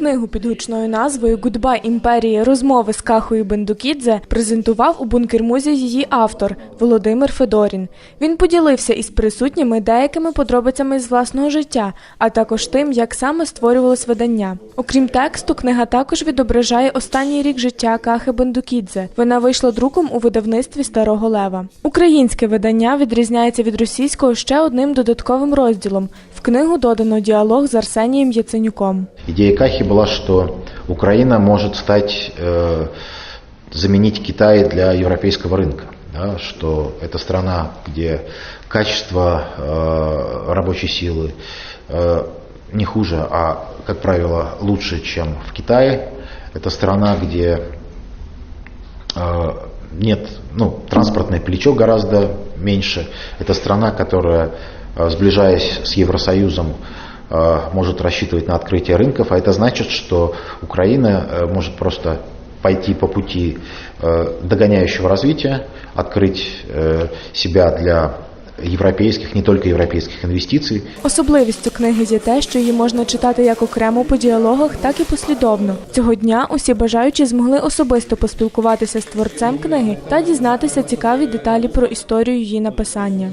книгу під гучною назвою Гудбай імперії розмови з Кахою Бендукідзе презентував у бункермузі її автор Володимир Федорін. Він поділився із присутніми деякими подробицями з власного життя, а також тим, як саме створювалось видання. Окрім тексту, книга також відображає останній рік життя Кахи Бендукідзе. Вона вийшла друком у видавництві Старого Лева. Українське видання відрізняється від російського ще одним додатковим розділом. В книгу додано діалог з Арсенієм Яценюком. Идея Кахи была, что Украина может стать, э, заменить Китай для европейского рынка. да, что это страна, где качество э, рабочей силы э, не хуже, а, как правило, лучше, чем в Китае. Это страна, где э, нет, ну, транспортное плечо гораздо меньше. Это страна, которая, э, сближаясь с Евросоюзом, может рассчитывать на открытие рынков, а это значит, что Украина э, может просто пойти по пути э, догоняющего развития, открыть э, себя для европейских, не только европейских инвестиций, Особливістю книги є те, що її можна читати як окремо по діалогах, так і послідовно. Цього дня усі бажаючі змогли особисто поспілкуватися з творцем книги та дізнатися цікаві деталі про історію її написання.